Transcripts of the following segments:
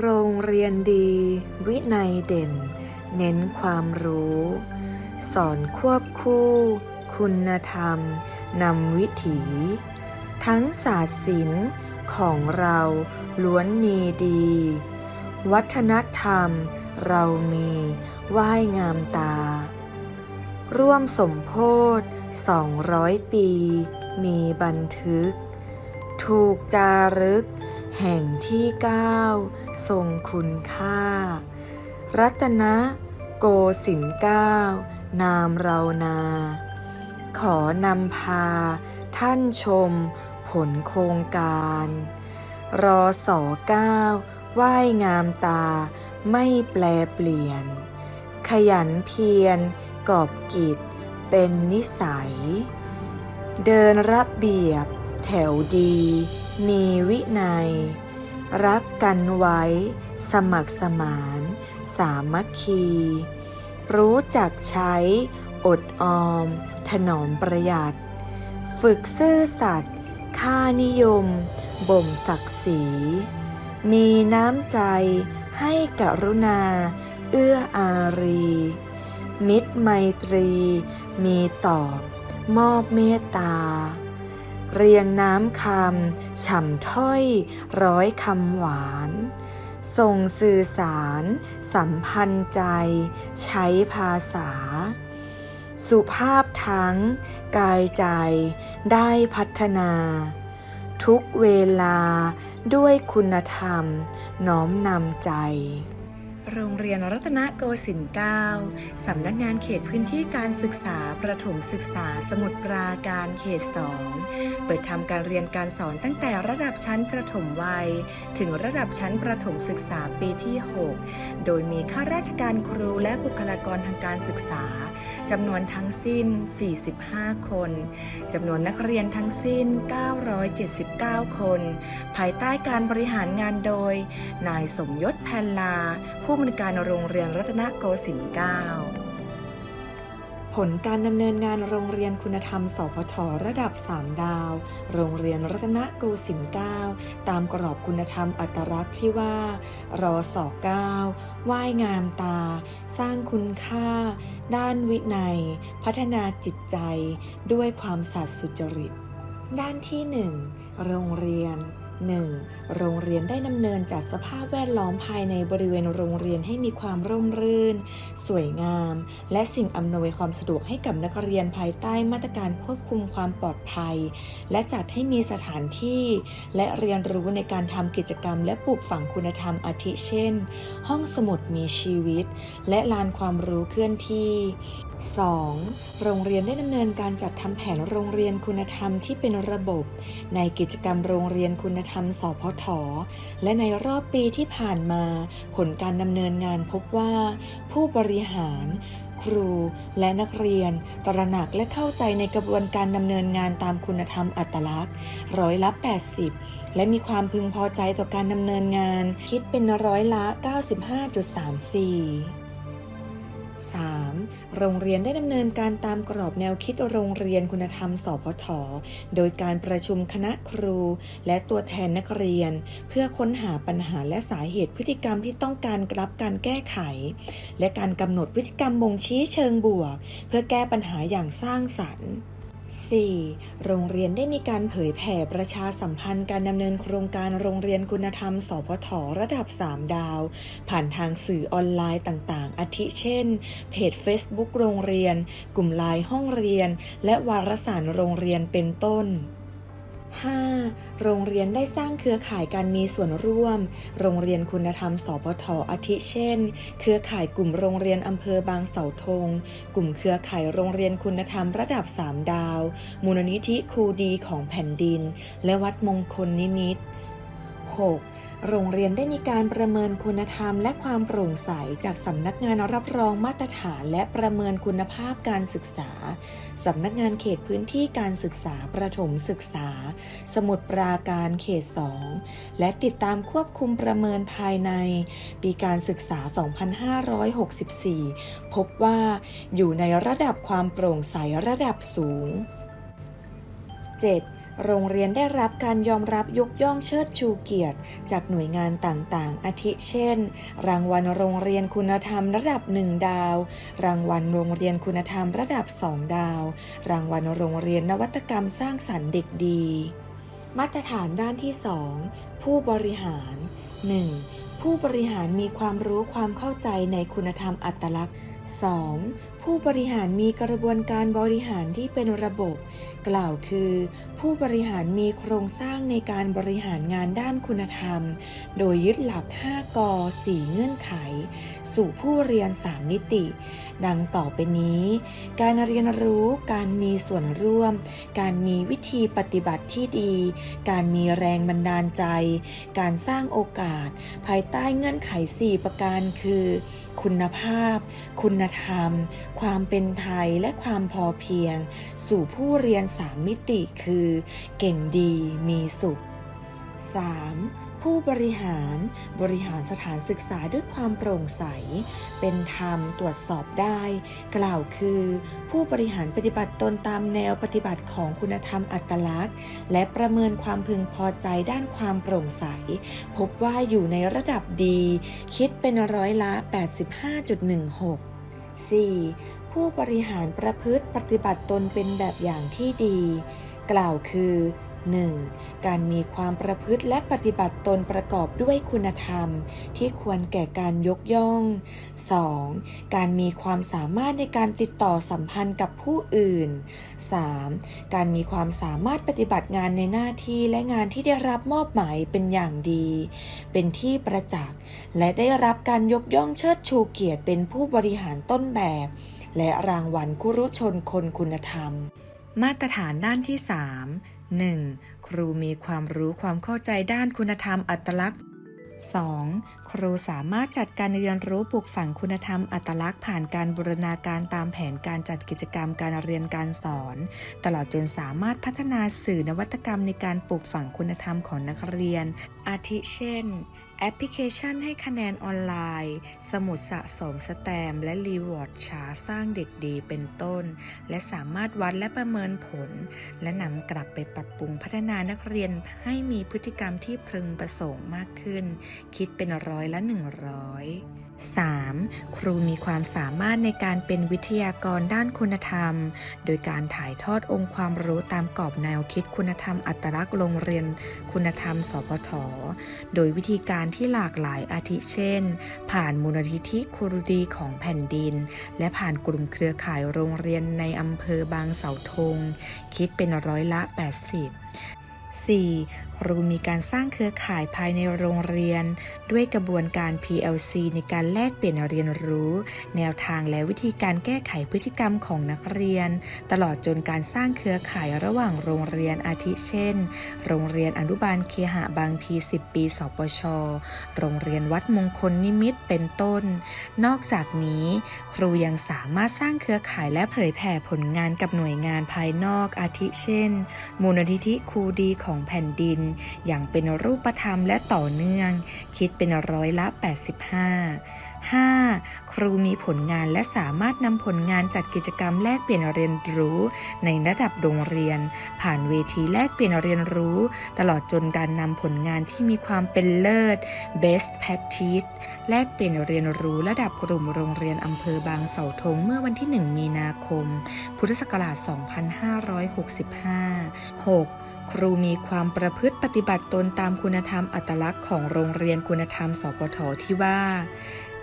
โรงเรียนดี วินัยเด่น เน้นความรู้ สอนควบคู่ คุณธรรมนำวิถี ทั้งศาสตร์ศิลป์ของเราล้วนมีดี วัฒนธรรมเรามีไหว้งามตา ร่วมสมโพธ200 ปี มีบันทึก ถูกจารึก แห่งที่เก้าทรงคุณค่า รัตนะโกสินเก้านามเรานา ขอนำพา ท่านชม ผลโครงการ รอสอเก้าไหว้งามตาไม่แปลเปลี่ยน ขยันเพียรกอบกิจเป็นนิสัย เดินระเบียบแถวดี มีวินัย รักกันไว้ สมัครสมาน สามัคคี รู้จักใช้ อดออม ถนอมประหยัด ฝึกซื่อสัตย์ค่านิยม บ่มศักดิ์ศรี มีน้ำใจให้กรุณา เอื้ออารี มิตรไมตรี มีตอบมอบเมตตา เรียงน้ำคำฉ่ำถ้อย ร้อยคำหวานส่งสื่อสาร สัมพันธ์ใจ ใช้ภาษา สุภาพทั้ง กายใจได้พัฒนา ทุกเวลาด้วยคุณธรรม น้อมนำใจ โรงเรียนรัตนโกสินทร์9สำนักงานเขตพื้นที่การศึกษาประถมศึกษาสมุทรปราการเขต 2 เปิดทำการเรียนการสอนตั้งแต่ระดับชั้นประถมวัย ถึงระดับชั้นประถมศึกษาปีที่ 6 โดยมีข้าราชการครูและบุคลากรทางการศึกษา จำนวนทั้งสิ้น 45 คนจำนวนนักเรียนทั้งสิ้น 979 คน ภายใต้การบริหารงานโดย นายสมยศแพนลา ผู้มนวยการโรงเรียนรัตนโกสินทร์9 ผลการดำเนินงานโรงเรียนคุณธรรม สพทระดับ 3 ดาว โรงเรียนรัตนโกสินทร์9ตามกรอบคุณธรรมอัตลักษณ์ที่ว่า รอสอ9ไหว้งามตา สร้างคุณค่า ด้านวินัย พัฒนาจิตใจ ด้วยความสัตย์สุจริต ด้านที่ 1 โรงเรียน 1. โรงเรียนได้ดำเนินจัดสภาพแวดล้อมภายในบริเวณโรงเรียนให้มีความร่มรื่น สวยงาม และสิ่งอำนวยความสะดวกให้กับนักเรียนภายใต้มาตรการควบคุมความปลอดภัย และจัดให้มีสถานที่ และเรียนรู้ในการทำกิจกรรม และปลูกฝังคุณธรรมอาทิเช่น ห้องสมุดมีชีวิต และลานความรู้เคลื่อนที่ 2. โรงเรียนได้ดำเนินการจัดทำแผนโรงเรียนคุณธรรมที่เป็นระบบ ในกิจกรรมโรงเรียนคุณธรรม สพท และในรอบปีที่ผ่านมา ผลการดำเนินงานพบว่า ผู้บริหาร ครู และนักเรียน ตระหนักและเข้าใจในกระบวนการดำเนินงานตามคุณธรรมอัตลักษณ์ร้อยละ 80 และมีความพึงพอใจต่อการดำเนินงาน คิดเป็นร้อยละ 95.34 โรงเรียนได้ดำเนินการตามกรอบแนวคิดโรงเรียนคุณธรรมสพทโดยการประชุมคณะครู และตัวแทนนักเรียน เพื่อค้นหาปัญหาและสาเหตุพฤติกรรมที่ต้องการรับการแก้ไข และการกำหนดพฤติกรรมบ่งชี้เชิงบวก เพื่อแก้ปัญหาอย่างสร้างสรรค์ 4. โรงเรียนได้มีการเผยแผ่ประชาสัมพันธ์การดำเนินโครงการโรงเรียนคุณธรรม สพทระดับ 3 ดาว ผ่านทางสื่อออนไลน์ต่างๆ อาทิเช่น เพจ Facebook โรงเรียน กลุ่มไลน์ห้องเรียน และวารสารโรงเรียนเป็นต้น 5. โรงเรียนได้สร้างเครือข่ายการมีส่วนร่วม โรงเรียนคุณธรรม สพทอาทิเช่น เครือข่ายกลุ่มโรงเรียนอำเภอบางเสาธง กลุ่มเครือข่ายโรงเรียนคุณธรรมระดับ 3 ดาว มูลนิธิครูดีของแผ่นดิน และวัดมงคลนิมิตร 6. โรงเรียนได้มีการประเมินคุณธรรมและความโปร่งใสจากสำนักงานรับรองมาตรฐานและประเมินคุณภาพการศึกษา สำนักงานเขตพื้นที่การศึกษาประถมศึกษา สมุดปราการเขต 2 และติดตามควบคุมประเมินภายใน ปีการศึกษา 2564 พบว่าอยู่ในระดับความโปร่งใสระดับสูง 7. โรงเรียนได้รับการยอมรับยกย่องเชิดชูเกียรติ จากหน่วยงานต่างๆ อาทิเช่น รางวัลโรงเรียนคุณธรรมระดับ 1 ดาว รางวัลโรงเรียนคุณธรรมระดับ 2 ดาว รางวัลโรงเรียนนวัตกรรมสร้างสรรค์เด็กดี มาตรฐานด้านที่ 2 ผู้บริหาร 1. ผู้บริหารมีความรู้ความเข้าใจในคุณธรรมอัตลักษณ์ 2. ผู้บริหารมีกระบวนการบริหารที่เป็นระบบ กล่าวคือ ผู้บริหารมีโครงสร้างในการบริหารงานด้านคุณธรรม โดยยึดหลัก 5 ก 4 เงื่อนไข สู่ผู้เรียน 3 มิติ ดังต่อไปนี้ การเรียนรู้การมีส่วนร่วม การมีวิธีปฏิบัติที่ดี การมีแรงบันดาลใจ การสร้างโอกาส ภายใต้เงื่อนไข 4 ประการคือ คุณภาพ คุณธรรมความเป็นไทยและความพอเพียง สู่ผู้เรียน3มิติคือ เก่งดีมีสุข 3. ผู้บริหารบริหารสถานศึกษาด้วยความโปร่งใส เป็นธรรมตรวจสอบได้ กล่าวคือ ผู้บริหารปฏิบัติตนตามแนวปฏิบัติของคุณธรรมอัตลักษณ์ และประเมินความพึงพอใจด้านความโปร่งใส พบว่าอยู่ในระดับดี คิดเป็นร้อยละ 85.16 4. ผู้บริหารประพฤติปฏิบัติตนเป็นแบบอย่างที่ดี กล่าวคือ 1. การมีความประพฤติและปฏิบัติตนประกอบด้วยคุณธรรม ที่ควรแก่การยกย่อง 2. การมีความสามารถในการติดต่อสัมพันธ์กับผู้อื่น 3. การมีความสามารถปฏิบัติงานในหน้าที่และงานที่ได้รับมอบหมายเป็นอย่างดี เป็นที่ประจักษ์ และได้รับการยกย่องเชิดชูเกียรติเป็นผู้บริหารต้นแบบ และรางวัลคุรุชนคนคุณธรรม มาตรฐานด้านที่ 3 1. ครูมีความรู้ความเข้าใจด้านคุณธรรมอัตลักษณ์ 2. ครูสามารถจัดการเรียนรู้ปลูกฝังคุณธรรมอัตลักษณ์ผ่านการบูรณาการตามแผนการจัดกิจกรรมการเรียนการสอน ตลอดจนสามารถพัฒนาสื่อนวัตกรรมในการปลูกฝังคุณธรรมของนักเรียน อาทิเช่น แอปพลิเคชันให้คะแนนออนไลน์ สมุดสะสมสแตมและรีวอร์ดชาร์สร้างเด็กดีเป็นต้น และสามารถวัดและประเมินผล และนำกลับไปปรับปรุงพัฒนานักเรียนให้มีพฤติกรรมที่พึงประสงค์มากขึ้น คิดเป็นร้อยละ 100 3. ครูมีความสามารถในการเป็นวิทยากรด้านคุณธรรม โดยการถ่ายทอดองค์ความรู้ตามกรอบแนวคิดคุณธรรมอัตลักษณ์โรงเรียน คุณธรรม สพท โดยวิธีการที่หลากหลายอาทิเช่น ผ่านมูลนิธิครูดีของแผ่นดิน และผ่านกลุ่มเครือข่ายโรงเรียนในอำเภอบางเสาธง คิดเป็นร้อยละ 80 4. ครูมีการสร้างเครือข่ายภายในโรงเรียน ด้วยกระบวนการ PLC ในการแลกเปลี่ยนเรียนรู้ แนวทางและวิธีการแก้ไขพฤติกรรมของนักเรียน ตลอดจนการสร้างเครือข่ายระหว่างโรงเรียนอาทิเช่น โรงเรียนอนุบาลเคหะบางพี 10 ปี สปช โรงเรียนวัดมงคลนิมิตรเป็นต้น นอกจากนี้ ครูยังสามารถสร้างเครือข่ายและเผยแผ่ผลงานกับหน่วยงานภายนอกอาทิเช่น มูลนิธิครูดีของแผ่นดิน อย่างเป็นรูปธรรมและต่อเนื่อง คิดเป็นร้อยละ 85 5. ครูมีผลงานและสามารถนำผลงานจัดกิจกรรมแลกเปลี่ยนเรียนรู้ในระดับโรงเรียน ผ่านเวทีแลกเปลี่ยนเรียนรู้ ตลอดจนการนำผลงานที่มีความเป็นเลิศ best practice แลกเปลี่ยนเรียนรู้ระดับกลุ่มโรงเรียนอำเภอบางเสาธงเมื่อวันที่ 1 มีนาคม พุทธศักราช 2565 6. ครูมีความประพฤติปฏิบัติตนตามคุณธรรมอัตลักษณ์ของโรงเรียนคุณธรรม สพทที่ว่า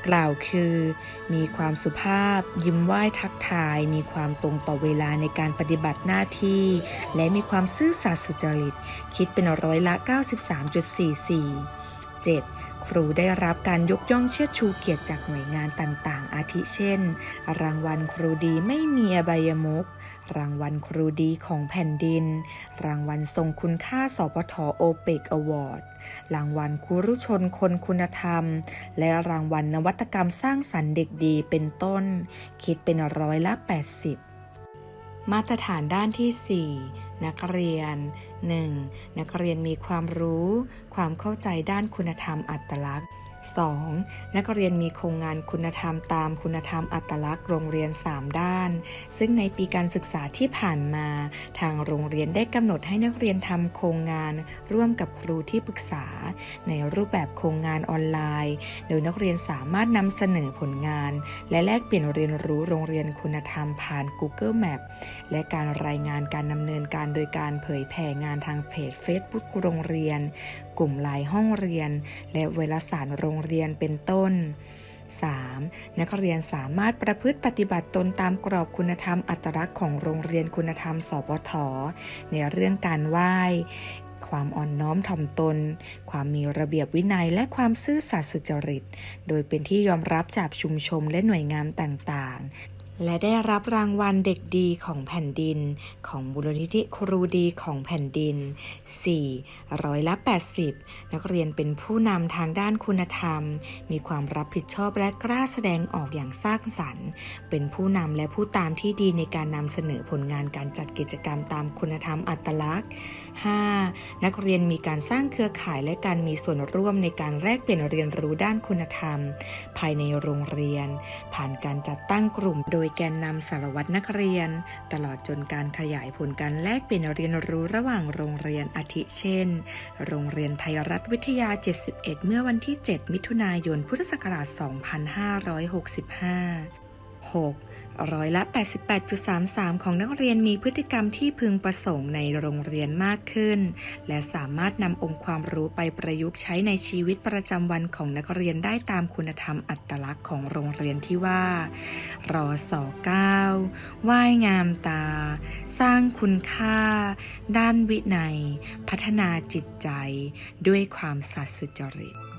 กล่าวคือ มีความสุภาพ ยิ้มไหว้ทักทาย มีความตรงต่อเวลาในการปฏิบัติหน้าที่ และมีความซื่อสัตย์สุจริต คิดเป็นร้อยละ 93.44 7. ครูได้รับการยกย่องเชิดชูเกียรติจากหน่วยงานต่างๆ อาทิเช่น รางวัลครูดีไม่มีอบายมุก รางวัลครูดีของแผ่นดิน รางวัลทรงคุณค่าสปทโอเปกอวอร์ด รางวัลครูชนคนคุณธรรม และรางวัลนวัตกรรมสร้างสรรค์เด็กดีเป็นต้น คิดเป็นร้อยละ 80 มาตรฐานด้านที่ 4 นักเรียน 1. นักเรียนมีความรู้ ความเข้าใจด้านคุณธรรมอัตลักษณ์ 2. นักเรียนมีโครงงานคุณธรรมตามคุณธรรมอัตลักษณ์โรงเรียน 3 ด้าน ซึ่งในปีการศึกษาที่ผ่านมา ทางโรงเรียนได้กำหนดให้นักเรียนทำโครงงาน ร่วมกับครูที่ปรึกษา ในรูปแบบโครงงานออนไลน์ โดยนักเรียนสามารถนำเสนอผลงาน และแลกเปลี่ยนเรียนรู้โรงเรียนคุณธรรมผ่าน Google Map และการรายงานการดำเนินการโดยการเผยแผ่งานทางเพจ Facebook โรงเรียนกลุ่มไลน์ห้องเรียน และเวลาสารโรงเรียนเป็นต้น 3. นักเรียนสามารถประพฤติปฏิบัติตนตามกรอบคุณธรรมอัตลักษณ์ของโรงเรียนคุณธรรม สปท ในเรื่องการไหว้ ความอ่อนน้อมถ่อมตน ความมีระเบียบวินัยและความซื่อสัตย์สุจริต โดยเป็นที่ยอมรับจากชุมชนและหน่วยงานต่างๆ และได้รับรางวัลเด็กดีของแผ่นดิน ของมูลนิธิครูดีของแผ่นดิน 4. ร้อยละ 80 นักเรียนเป็นผู้นำทางด้านคุณธรรม มีความรับผิดชอบและกล้าแสดงออกอย่างสร้างสรรค์ เป็นผู้นำและผู้ตามที่ดีในการนำเสนอผลงานการจัดกิจกรรมตามคุณธรรมอัตลักษณ์ 5. นักเรียนมีการสร้างเครือข่ายและการมีส่วนร่วมในการแลกเปลี่ยนเรียนรู้ด้านคุณธรรม ภายในโรงเรียน ผ่านการจัดตั้งกลุ่มโดยแกนนำสารวัตรนักเรียน ตลอดจนการขยายผลการแลกเปลี่ยนเรียนรู้ระหว่างโรงเรียนอาทิเช่น โรงเรียนไทยรัฐวิทยา 71 เมื่อวันที่ 7 มิถุนายน พุทธศักราช 2565 6. ร้อยละ 88.33 ของนักเรียนมีพฤติกรรมที่พึงประสงค์ในโรงเรียนมากขึ้น และสามารถนำองค์ความรู้ไปประยุกต์ใช้ในชีวิตประจำวันของนักเรียนได้ตามคุณธรรมอัตลักษณ์ของโรงเรียนที่ว่า รอสอ9ว่ายงามตา สร้างคุณค่า ด้านวินัย พัฒนาจิตใจ ด้วยความสัตย์สุจริต